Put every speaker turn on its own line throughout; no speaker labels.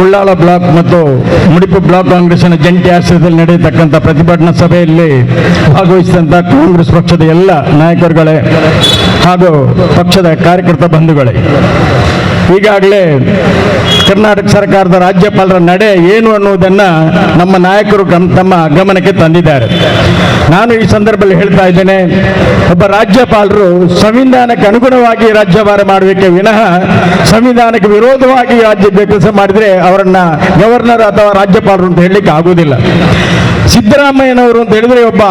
Ullal block ಮತ್ತು ಮುಡಿಪು block ಕಾಂಗ್ರೆಸ್ನ ಜಂಟಿ ಆಶ್ರಯದಲ್ಲಿ ನಡೆಯತಕ್ಕಂಥ ಪ್ರತಿಭಟನಾ ಸಭೆಯಲ್ಲಿ ಭಾಗವಹಿಸಿದಂಥ ಕಾಂಗ್ರೆಸ್ ಪಕ್ಷದ ಎಲ್ಲ ನಾಯಕರುಗಳೇ ಹಾಗೂ ಪಕ್ಷದ ಕಾರ್ಯಕರ್ತ ಬಂಧುಗಳೇ. ಈಗಾಗಲೇ ಕರ್ನಾಟಕ ಸರ್ಕಾರದ ರಾಜ್ಯಪಾಲರ ನಡೆ ಏನು ಅನ್ನುವುದನ್ನು ನಮ್ಮ ನಾಯಕರು ತಮ್ಮ ಗಮನಕ್ಕೆ ತಂದಿದ್ದಾರೆ. ನಾನು ಈ ಸಂದರ್ಭದಲ್ಲಿ ಹೇಳ್ತಾ ಇದ್ದೇನೆ, ಒಬ್ಬ ರಾಜ್ಯಪಾಲರು ಸಂವಿಧಾನಕ್ಕೆ ಅನುಗುಣವಾಗಿ ರಾಜ್ಯಭಾರ ಮಾಡಬೇಕೆ ವಿನಃ ಸಂವಿಧಾನಕ್ಕೆ ವಿರೋಧವಾಗಿ ರಾಜ್ಯ ಕೆಲಸ ಮಾಡಿದರೆ ಅವರನ್ನ ಗವರ್ನರ್ ಅಥವಾ ರಾಜ್ಯಪಾಲರು ಅಂತ ಹೇಳಲಿಕ್ಕೆ ಆಗುವುದಿಲ್ಲ. ಸಿದ್ದರಾಮಯ್ಯನವರು ಅಂತ ಹೇಳಿದ್ರೆ ಒಬ್ಬ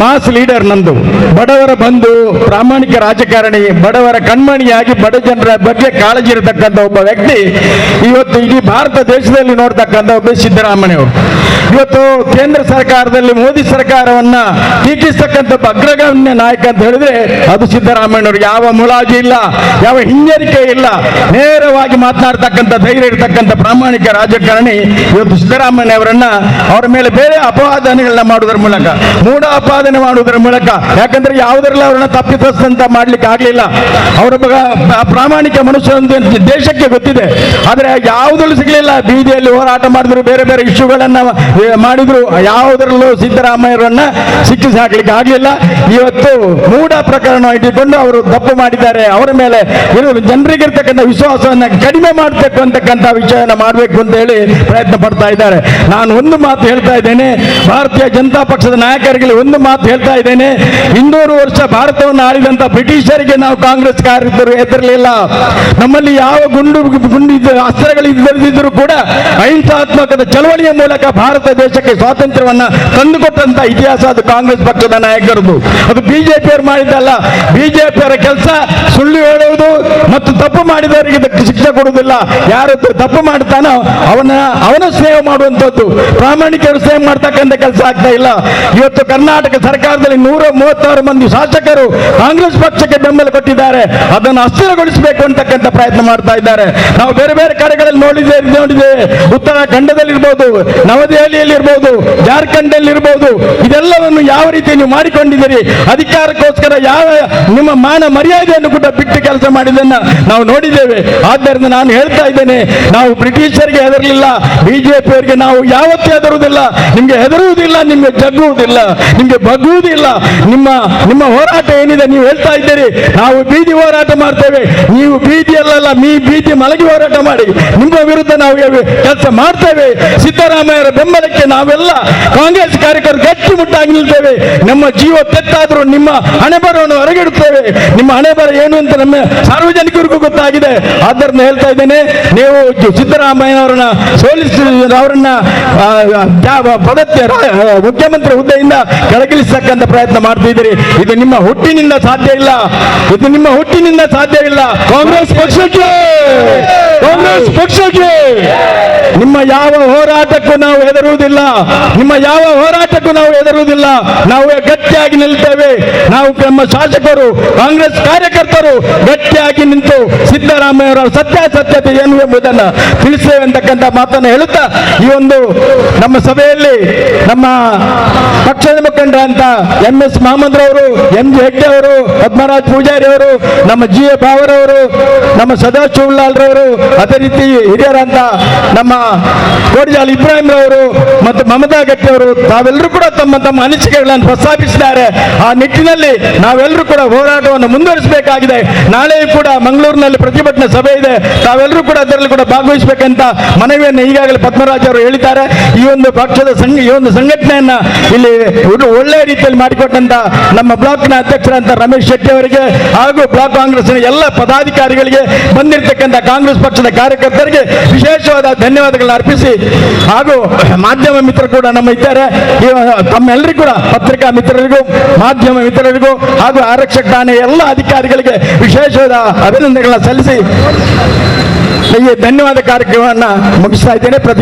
ಮಾಸ್ ಲೀಡರ್ ನಂದು. ಬಡವರ ಬಂಧು, ಪ್ರಾಮಾಣಿಕ ರಾಜಕಾರಣಿ, ಬಡವರ ಕಣ್ಮಣಿಯಾಗಿ ಬಡ ಜನರ ಬಗ್ಗೆ ಕಾಳಜಿ ಇರತಕ್ಕಂಥ ಒಬ್ಬ ವ್ಯಕ್ತಿ, ಇವತ್ತು ಇಡೀ ಭಾರತ ದೇಶದಲ್ಲಿ ನೋಡ್ತಕ್ಕಂಥ ಒಬ್ಬ ಸಿದ್ದರಾಮಯ್ಯವರು ಇವತ್ತು ಕೇಂದ್ರ ಸರ್ಕಾರದಲ್ಲಿ ಮೋದಿ ಸರ್ಕಾರವನ್ನ ಟೀಕಿಸ್ತಕ್ಕಂಥ ಅಗ್ರಗಣ್ಯ ನಾಯಕ ಅಂತ ಹೇಳಿದ್ರೆ ಅದು ಸಿದ್ದರಾಮಯ್ಯನವರು. ಯಾವ ಮುಲಾಜಿ ಇಲ್ಲ, ಯಾವ ಹಿಂಜರಿಕೆ ಇಲ್ಲ. ನೇರವಾಗಿ ಮಾತನಾಡ್ತಕ್ಕಂಥ ಧೈರ್ಯ ಇರತಕ್ಕಂಥ ಪ್ರಾಮಾಣಿಕ ರಾಜಕಾರಣಿ ಇವತ್ತು ಸಿದ್ದರಾಮಯ್ಯ ಅವರನ್ನ ಅವರ ಮೇಲೆ ಬೇರೆ ಅಪವಾದನೆಗಳನ್ನ ಮಾಡುವುದರ ಮೂಲಕ ಮೂಢ ಅಪಾದನೆ ಮಾಡುವುದರ ಮೂಲಕ, ಯಾಕಂದ್ರೆ ಯಾವುದರಲ್ಲ ಅವರನ್ನ ತಪ್ಪಿತಸ್ಥಂತ ಮಾಡ್ಲಿಕ್ಕೆ ಆಗ್ಲಿಲ್ಲ. ಅವರ ಪ್ರಾಮಾಣಿಕ ಮನುಷ್ಯ ದೇಶಕ್ಕೆ ಗೊತ್ತಿದೆ. ಆದ್ರೆ ಯಾವುದರಲ್ಲೂ ಸಿಗಲಿಲ್ಲ. ಬೀದಿಯಲ್ಲಿ ಹೋರಾಟ ಮಾಡಿದ್ರು, ಬೇರೆ ಬೇರೆ ಇಶ್ಯೂಗಳನ್ನ ಮಾಡಿದ್ರು. ಯಾವುದರಲ್ಲೂ ಸಿದ್ದರಾಮಯ್ಯರನ್ನ ಸಿಕ್ಕಿಸಿ ಹಾಕ್ಲಿಕ್ಕೆ ಆಗ್ಲಿಲ್ಲ. ಇವತ್ತು ಮೂಢ ಪ್ರಕರಣ ಇಟ್ಟುಕೊಂಡು ಅವರು ತಪ್ಪು ಮಾಡಿದ್ದಾರೆ. ಅವರ ಮೇಲೆ ಜನರಿಗೆ ಇರ್ತಕ್ಕಂಥ ವಿಶ್ವಾಸವನ್ನ ಕಡಿಮೆ ಮಾಡಬೇಕು ಅಂತಕ್ಕಂಥ ವಿಷಯನ ಮಾಡಬೇಕು ಅಂತ ಹೇಳಿ ಪ್ರಯತ್ನ ಪಡ್ತಾ ಇದ್ದಾರೆ. ನಾನು ಒಂದು ಮಾತು ಹೇಳ್ತಾ ಇದ್ದೇನೆ. ಭಾರತೀಯ ಜನತಾ ಪಕ್ಷದ ನಾಯಕರಿಗೆ ಒಂದು ಮಾತು ಹೇಳ್ತಾ ಇದ್ದೇನೆ. ಇನ್ನೂರು ವರ್ಷ ಭಾರತವನ್ನು ಆಳಿದಂತ ಬ್ರಿಟಿಷರಿಗೆ ನಾವು ಕಾಂಗ್ರೆಸ್ ಕಾರ್ಯಕರ್ತರು ಹೆದರಲಿಲ್ಲ. ನಮ್ಮಲ್ಲಿ ಯಾವ ಗುಂಡು ಗುಂಡಿ ಅಸ್ತ್ರಗಳು ಇಲ್ಲದಿದ್ದರೂ ಕೂಡ ಅಹಿಂಸಾತ್ಮಕದ ಚಳವಳಿಯ ಮೂಲಕ ಭಾರತ ದೇಶಕ್ಕೆ ಸ್ವಾತಂತ್ರ್ಯವನ್ನ ತಂದುಕೊಟ್ಟಂತ ಇತಿಹಾಸ ಅದು ಕಾಂಗ್ರೆಸ್ ಪಕ್ಷದ ನಾಯಕರದು. ಅದು ಬಿಜೆಪಿಯವರು ಮಾಡಿದ್ದಲ್ಲ. ಬಿಜೆಪಿಯವರ ಕೆಲಸ ಸುಳ್ಳು ಹೇಳುವುದು ಮತ್ತು ತಪ್ಪು ಮಾಡಿದವರಿಗೆ ಶಿಕ್ಷೆ ಕೊಡುವುದಿಲ್ಲ. ಯಾರು ತಪ್ಪು ಮಾಡ್ತಾನೋ ಅವನ ಅವನ ಸೇವೆ ಮಾಡುವಂಥದ್ದು. ಪ್ರಾಮಾಣಿಕರು ಸೇವೆ ಮಾಡ್ತಕ್ಕಂಥ ಕೆಲಸ ಆಗ್ತಾ ಇಲ್ಲ? ಇವತ್ತು ಕರ್ನಾಟಕ ಸರ್ಕಾರದಲ್ಲಿ ನೂರ ಮೂವತ್ತಾರು ಮಂದಿ ಶಾಸಕರು ಕಾಂಗ್ರೆಸ್ ಪಕ್ಷಕ್ಕೆ ಬೆಂಬಲ ಕೊಟ್ಟಿದ್ದಾರೆ. ಅದನ್ನು ಅಸ್ಥಿರಗೊಳಿಸಬೇಕು ಅಂತಕ್ಕಂಥ ಪ್ರಯತ್ನ ಮಾಡ್ತಾ ಇದ್ದಾರೆ. ನಾವು ಬೇರೆ ಬೇರೆ ಕಡೆಗಳಲ್ಲಿ ನೋಡಿದ್ದೇವೆ ನೋಡಿದ್ದೇವೆ ಉತ್ತರಾಖಂಡದಲ್ಲಿ ಇರ್ಬೋದು, ನವದೆಹಲಿಯಲ್ಲಿ ಇರ್ಬೋದು, ಜಾರ್ಖಂಡಲ್ಲಿ ಇರ್ಬೋದು. ಇದೆಲ್ಲವನ್ನು ಯಾವ ರೀತಿ ನೀವು ಮಾಡಿಕೊಂಡಿದ್ದೀರಿ? ಅಧಿಕಾರಕ್ಕೋಸ್ಕರ ಯಾವ ನಿಮ್ಮ ಮಾನ ಮರ್ಯಾದೆಯನ್ನು ಕೂಡ ಬಿಟ್ಟು ಕೆಲಸ ಮಾಡಿದ್ದನ್ನ ನಾವು ನೋಡಿದ್ದೇವೆ. ಆದ್ದರಿಂದ ನಾನು ಹೇಳ್ತಾ ಇದ್ದೇನೆ, ನಾವು ಬ್ರಿಟಿಷರಿಗೆ ಹೆದರಲಿಲ್ಲ, ಬಿಜೆಪಿಯವರಿಗೆ ನಾವು ಯಾವತ್ತೇ ಹೆದರುವುದಿಲ್ಲ. ನಿಮ್ಗೆ ಹೆದರುವುದಿಲ್ಲ ನಿಮಗೆ ಜಗ್ಗುವುದಿಲ್ಲ ನಿಮಗೆ ಬಗ್ಗುವುದಿಲ್ಲ. ನಿಮ್ಮ ನಿಮ್ಮ ಹೋರಾಟ ಏನಿದೆ ನೀವು ಹೇಳ್ತಾ ಇದ್ದೀರಿ ನಾವು ಬೀದಿ ಹೋರಾಟ ಮಾಡ್ತೇವೆ. ನೀವು ಬೀದಿಯಲ್ಲ ಮೀ ಬೀದಿ ಮಲಗಿ ಹೋರಾಟ ಮಾಡಿ. ನಿಮ್ಮ ವಿರುದ್ಧ ನಾವು ಕೆಲಸ ಮಾಡ್ತೇವೆ. ಸಿದ್ದರಾಮಯ್ಯರ ಬೆಂಬಲಕ್ಕೆ ನಾವೆಲ್ಲ ಕಾಂಗ್ರೆಸ್ ಕಾರ್ಯಕರ್ತರು ಗಟ್ಟಿಮುಟ್ಟಾಗಿ ನಿಲ್ತೇವೆ. ನಮ್ಮ ಜೀವ ತೆತ್ತಾದರೂ ನಿಮ್ಮ ಹಣೆ ಬರವನ್ನು ಹೊರಗಿಡುತ್ತೇವೆ. ನಿಮ್ಮ ಹಣೆ ಬರ ಏನು ಅಂತ ನಮ್ಮ ಸಾರ್ವಜನಿಕರಿಗೂ ಗೊತ್ತಾಗಿದೆ. ಆದ್ದರಿಂದ ಹೇಳ್ತಾ ಇದ್ದೇನೆ ನೀವು ಸಿದ್ದರಾಮಯ್ಯ ಸಿದ್ದರಾಮಯ್ಯನವರನ್ನ ಸೋಲಿಸಿ ಅವರನ್ನ ಆ, ರಾ- ಮುಖ್ಯಮಂತ್ರಿ ಹುದ್ದೆಯಿಂದ ಕೆಳಗಿಳಿಸತಕ್ಕಂಥ ಪ್ರಯತ್ನ ಮಾಡ್ತಿದ್ದೀರಿ ಇದು ನಿಮ್ಮ ಹುಟ್ಟಿನಿಂದ ಸಾಧ್ಯ ಇಲ್ಲ. ಇದು ನಿಮ್ಮ ಹುಟ್ಟಿನಿಂದ ಸಾಧ್ಯ ಇಲ್ಲ. ಕಾಂಗ್ರೆಸ್ ಪಕ್ಷಕ್ಕೆ ಕಾಂಗ್ರೆಸ್ ಪಕ್ಷಕ್ಕೆ. ನಿಮ್ಮ ಯಾವ ಹೋರಾಟಕ್ಕೂ ನಾವು ಹೆದರುವುದಿಲ್ಲ. ನಿಮ್ಮ ಯಾವ ಹೋರಾಟಕ್ಕೂ ನಾವು ಹೆದರುವುದಿಲ್ಲ. ನಾವು ಗಟ್ಟಿಯಾಗಿ ನಿಲ್ತೇವೆ. ನಾವು ನಮ್ಮ ಶಾಸಕರು, ಕಾಂಗ್ರೆಸ್ ಕಾರ್ಯಕರ್ತರು ಗಟ್ಟಿಯಾಗಿ ನಿಂತು ಸಿದ್ದರಾಮಯ್ಯವರ ಸತ್ಯಾಸತ್ಯತೆ ಏನು ಎಂಬುದನ್ನು ತಿಳಿಸ್ತೇವೆ ಅಂತಕ್ಕಂಥ ಮಾತನ್ನು ಹೇಳುತ್ತಾ, ಈ ಒಂದು ನಮ್ಮ ಸಭೆಯಲ್ಲಿ ನಮ್ಮ ಪಕ್ಷದ ಮುಖಂಡರಂತ ಎಂ ಎಸ್ ಮಹಮ್ಮದ್ರವರು ಎಂ ಜಿ ಹೆಗ್ಡೆ ಅವರು ಪದ್ಮರಾಜ್ ಪೂಜಾರಿ ಅವರು ನಮ್ಮ ಜಿ ಎ ಬಾವರವರು, ನಮ್ಮ ಸದಾಶಿವಲಾಲ್ರವರು, ಅದೇ ರೀತಿ ಹಿರಿಯರಂತ ನಮ್ಮ ಕೋಡಿಜಾಲ್ ಇಬ್ರಾಹಿಂ ಅವರು ಮತ್ತು ಮಮತಾ ಗಟ್ಟಿ ಅವರು ತಾವೆಲ್ಲರೂ ಕೂಡ ತಮ್ಮ ತಮ್ಮ ಅನಿಸಿಕೆಗಳನ್ನು ಪ್ರಸ್ತಾಪಿಸಿದ್ದಾರೆ. ಆ ನಿಟ್ಟಿನಲ್ಲಿ ನಾವೆಲ್ಲರೂ ಕೂಡ ಹೋರಾಟವನ್ನು ಮುಂದುವರಿಸಬೇಕಾಗಿದೆ. ನಾಳೆ ಕೂಡ ಮಂಗಳೂರಿನಲ್ಲಿ ಪ್ರತಿಭಟನೆ ಸಭೆ ಇದೆ. ತಾವೆಲ್ಲರೂ ಕೂಡ ಅದರಲ್ಲಿ ಕೂಡ ಭಾಗವಹಿಸಬೇಕಂತ ಮನವಿಯನ್ನು ಈಗಾಗಲೇ ಪದ್ಮರಾಜ್ ಅವರು ಹೇಳಿದ್ದಾರೆ. ಈ ಒಂದು ಪಕ್ಷದ ಸಂಘ, ಈ ಒಂದು ಸಂಘಟನೆಯನ್ನ ಇಲ್ಲಿ ಒಳ್ಳೆ- ರೀತಿಯಲ್ಲಿ ಮಾಡಿಕೊಟ್ಟಂತ ನಮ್ಮ ಬ್ಲಾಕ್ನ ಅಧ್ಯಕ್ಷರಂತ ರಮೇಶ್ ಶೆಟ್ಟಿ ಅವರಿಗೆ ಹಾಗೂ ಬ್ಲಾಕ್ ಕಾಂಗ್ರೆಸ್ನ ಎಲ್ಲ ಪದಾಧಿಕಾರಿಗಳಿಗೆ ಬಂದಿರತಕ್ಕಂಥ ಕಾಂಗ್ರೆಸ್ ಪಕ್ಷದ ಕಾರ್ಯಕರ್ತರಿಗೆ ವಿಶೇಷವಾದ ಧನ್ಯವಾದಗಳನ್ನ ಅರ್ಪಿಸಿ. ಹಾಗೂ ಮಾಧ್ಯಮ ಮಿತ್ರರು ಕೂಡ ನಮ್ಮ ಇದ್ದಾರೆ. ತಮ್ಮೆಲ್ಲರಿಗೂ ಕೂಡ, ಪತ್ರಿಕಾ ಮಿತ್ರರಿಗೂ, ಮಾಧ್ಯಮ ಮಿತ್ರರಿಗೂ ಹಾಗೂ ಆರಕ್ಷಕ ಠಾಣೆ ಎಲ್ಲ ಅಧಿಕಾರಿಗಳಿಗೆ ವಿಶೇಷವಾದ ಅಭಿನಂದನೆಗಳನ್ನ ಸಲ್ಲಿಸಿ ಈ ಧನ್ಯವಾದ ಕಾರ್ಯಕ್ರಮವನ್ನು ಮುಗಿಸ್ತಾ ಇದ್ದೇನೆ. ಪ್ರತಿ